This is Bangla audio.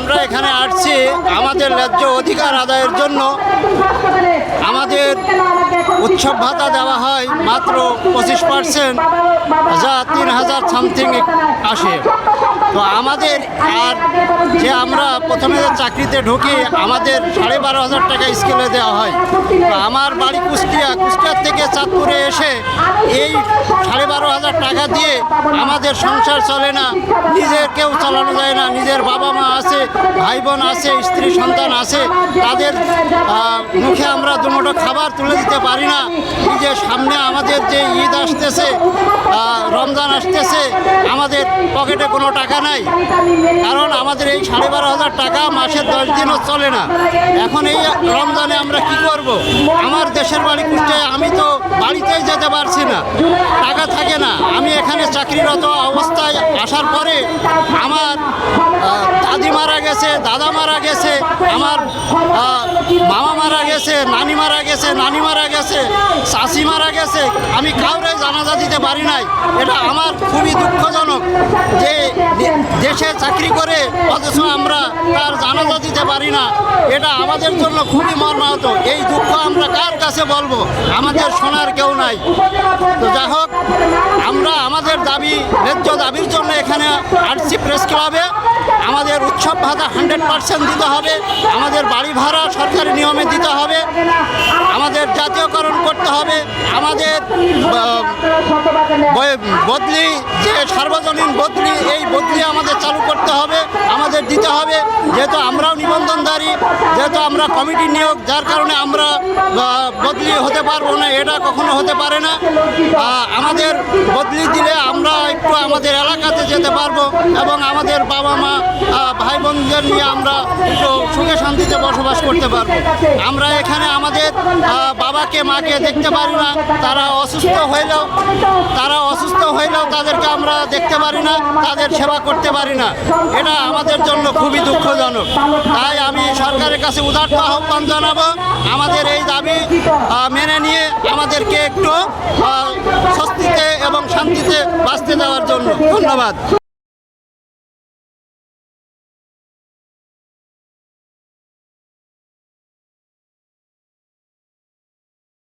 আমরা এখানে আসছি আমাদের ন্যায্য অধিকার আদায়ের জন্য। আমাদের উৎসব ভাতা দেওয়া হয় মাত্র পঁচিশ পার্সেন্ট, যা তিন হাজার সামথিং আসে। তো আমাদের আর যে আমরা প্রথমে চাকরিতে ঢুকি, আমাদের সাড়ে বারো হাজার টাকা স্কেলে দেওয়া হয়। তো আমার বাড়ি কুষ্টিয়া কুষ্টিয়ার থেকে চাঁদপুরে এসে হাজার টাকা দিয়ে আমাদের সংসার চলে না। নিজের কেউ চালানো যায় না। নিজের বাবা মা আছে ভাই বোন আছে, স্ত্রী, সন্তান আছে, তাদের মুখে আমরা দুমুঠো খাবার তুলে দিতে পারি না। নিজের সামনে আমাদের যে ঈদ আসতেছে রমজান আসতেছে, আমাদের পকেটে কোনো টাকা নাই। কারণ আমাদের এই সাড়ে বারো হাজার টাকা মাসের দশ দিনও চলে না। এখন এই রমজানে আমরা কি করব? আমার দেশের বাড়ি কুষ্টিয়ায় আমি তো বাড়িতেই যেতে পারছি না। টাকা থাকে এখানে চাকরিরত অবস্থায় আসার পরে আমার দাদি মারা গেছে, দাদা মারা গেছে, আমার মামা মারা গেছে, নানি মারা গেছে, নানি মারা গেছে চাষি মারা গেছে। আমি কাউরে জানাজা দিতে পারি নাই। এটা আমার খুবই দুঃখজনক যে দেশে চাকরি করে, অথচ আমরা তার জানাজা দিতে পারি না। এটা আমাদের জন্য খুবই মর্মাহত। এই দুঃখ আমরা কার কাছে বলব? আমাদের শোনার কেউ নাই। তো যা হোক, আমরা আমাদের দাবি, ন্যায্য দাবির জন্য এখানে আরসি প্রেস ক্লাবে আমাদের উৎসব ভাতা হান্ড্রেড পার্সেন্ট দিতে হবে, আমাদের বাড়ি ভাড়া সরকারি নিয়মে দিতে হবে, আমাদের জাতীয়করণ করতে হবে, আমাদের বদলি, যে সার্বজনীন বদলি, এই বদলি আমাদের চালু করতে হবে, আমাদের দিতে হবে, যেহেতু আমরাও নিবন্ধনধারী যেহেতু আমরা কমিটি নিয়োগ, যার কারণে আমরা বদলি হতে পারব না, এটা কখনো হতে পারে না। আমাদের বদলি দিলে আমরা একটু আমাদের এলাকাতে যেতে পারব এবং আমাদের বাবা মা ভাই বোনদের নিয়ে আমরা একটু সুখে শান্তিতে বসবাস করতে পারব। আমরা এখানে আমাদের বাবাকে, মাকে দেখতে পারি না, তারা অসুস্থ হইলেও, তারা অসুস্থ হইলেও তাদেরকে আমরা দেখতে পারি না, তাদের সেবা করতে পারি না। এটা আমাদের জন্য খুবই দুঃখজনক। তাই আমি সরকারের কাছে উদার্ত আহ্বান জানাব। আমাদের এই দাবি মেনে নিয়ে আমাদেরকে একটু স্বস্তিতে এবং শান্তিতে বাঁচতে দেওয়ার জন্য। ধন্যবাদ।